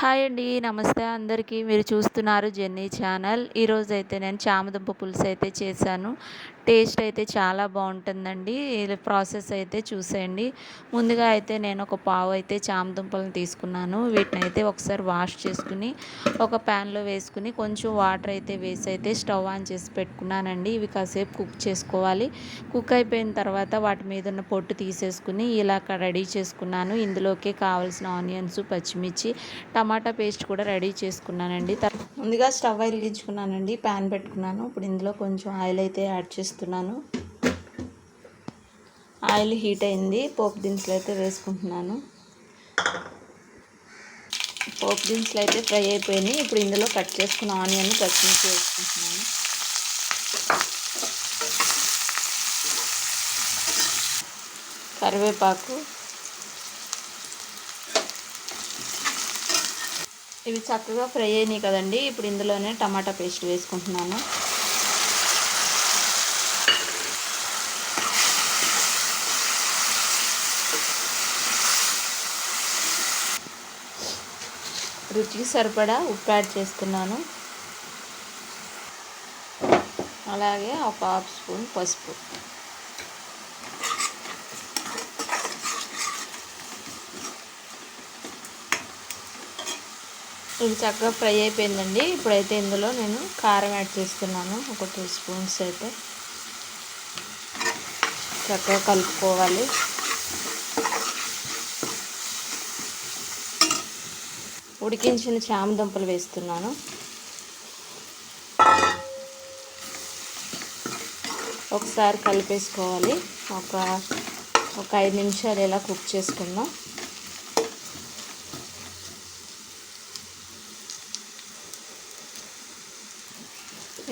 Hi అండి నమస్తే అందరికీ. మీరు చూస్తున్నారు జెన్నీ ఛానల్. ఈరోజు అయితే నేను చామదుంప పులుసు అయితే చేశాను. టేస్ట్ అయితే చాలా బాగుంటుందండి. ప్రాసెస్ అయితే చూసేయండి. ముందుగా అయితే నేను ఒక పావు అయితే చామదుంపలను తీసుకున్నాను. వీటిని అయితే ఒకసారి వాష్ చేసుకుని ఒక ప్యాన్లో వేసుకుని కొంచెం వాటర్ అయితే వేసి అయితే స్టవ్ ఆన్ చేసి పెట్టుకున్నానండి. ఇవి కాసేపు కుక్ చేసుకోవాలి. కుక్ అయిపోయిన తర్వాత వాటి మీద ఉన్న పొట్టు తీసేసుకుని ఇలా రెడీ చేసుకున్నాను. ఇందులోకి కావాల్సిన ఆనియన్స్ పచ్చిమిర్చి టమాటా పేస్ట్ కూడా రెడీ చేసుకున్నానండి. ముందుగా స్టవ్ వెలిగించుకున్నానండి ప్యాన్ పెట్టుకున్నాను. ఇప్పుడు ఇందులో కొంచెం ఆయిల్ అయితే యాడ్ చేస్తున్నాను. ఆయిల్ హీట్ అయింది. పోపు దినుసులు అయితే వేసుకుంటున్నాను. పోపు దినుసులు అయితే ఫ్రై అయిపోయినాయి. ఇప్పుడు ఇందులో కట్ చేసుకున్న ఆనియన్ పచ్చిమిర్చి వేసుకుంటున్నాను. కరివేపాకు ఇవి చక్కగా ఫ్రై అయినాయి కదండి. ఇప్పుడు ఇందులోనే టమాటా పేస్ట్ వేసుకుంటున్నాను. రుచికి సరిపడా ఉప్పు యాడ్ చేస్తున్నాను. అలాగే ఒక హాఫ్ స్పూన్ పసుపు. ఇది చక్కగా ఫ్రై అయిపోయిందండి. ఇప్పుడైతే ఇందులో నేను కారం యాడ్ చేస్తున్నాను. ఒక టూ స్పూన్స్ అయితే చక్కగా కలుపుకోవాలి. ఉడికించిన చామదుంపలు వేస్తున్నాను. ఒకసారి కలిపేసుకోవాలి. ఒక ఒక ఐదు నిమిషాలు ఇలా కుక్ చేసుకుందాం.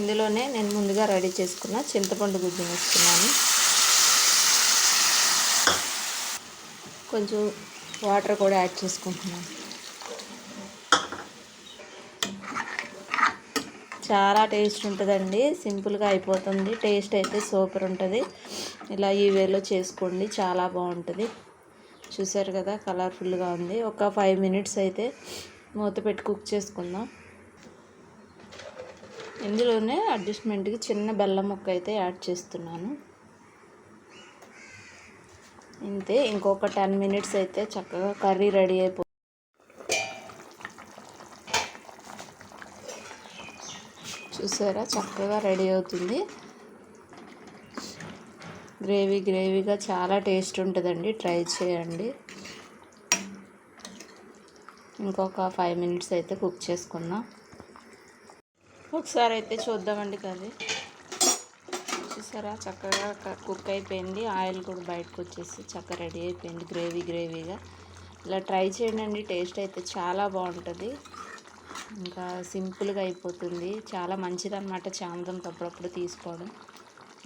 ఇందులోనే నేను ముందుగా రెడీ చేసుకున్న చింతపండు గుజ్జును వేసుకున్నాను. కొంచెం వాటర్ కూడా యాడ్ చేసుకుంటున్నాను. చాలా టేస్ట్ ఉంటుందండి. సింపుల్గా అయిపోతుంది. టేస్ట్ అయితే సూపర్ ఉంటుంది. ఇలా ఈ వేలో చేసుకోండి. చాలా బాగుంటుంది. చూసారు కదా కలర్ఫుల్గా ఉంది. ఒక ఫైవ్ మినిట్స్ అయితే మూత పెట్టి కుక్ చేసుకుందాం. ఇందులోనే అడ్జస్ట్మెంట్కి చిన్న బెల్లం ముక్క అయితే యాడ్ చేస్తున్నాను. ఇంతే ఇంకొక టెన్ మినిట్స్ అయితే చక్కగా కర్రీ రెడీ అయిపో చూసారా? చక్కగా రెడీ అవుతుంది. గ్రేవీ గ్రేవీగా చాలా టేస్ట్ ఉంటుందండి. ట్రై చేయండి. ఇంకొక ఫైవ్ మినిట్స్ అయితే కుక్ చేసుకుందాం. ఒకసారి అయితే చూద్దామండి కర్రీ. చూసారా? చక్కగా కుక్ అయిపోయింది. ఆయిల్ కూడా బయటకు వచ్చేసి చక్కగా రెడీ అయిపోయింది. గ్రేవీ గ్రేవీగా. ఇలా ట్రై చేయండి టేస్ట్ అయితే చాలా బాగుంటుంది. ఇంకా సింపుల్గా అయిపోతుంది. చాలా మంచిదన్నమాట చామదం అప్పుడప్పుడు తీసుకోవడం.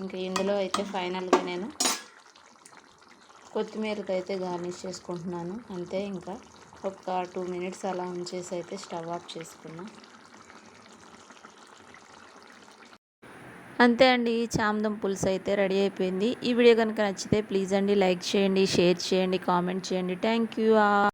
ఇంకా ఇందులో అయితే ఫైనల్గా నేను కొత్తిమీరతో అయితే గార్నిష్ చేసుకుంటున్నాను. అంతే ఇంకా ఒక టూ మినిట్స్ అలా ఉంచేసి అయితే స్టవ్ ఆఫ్ చేసుకున్నాను అంతే అండి. చామదం పులుసు అయితే రెడీ అయిపోయింది. ఈ వీడియో కనుక నచ్చితే ప్లీజ్ అండి లైక్ చేయండి షేర్ చేయండి కామెంట్ చేయండి. Thank you.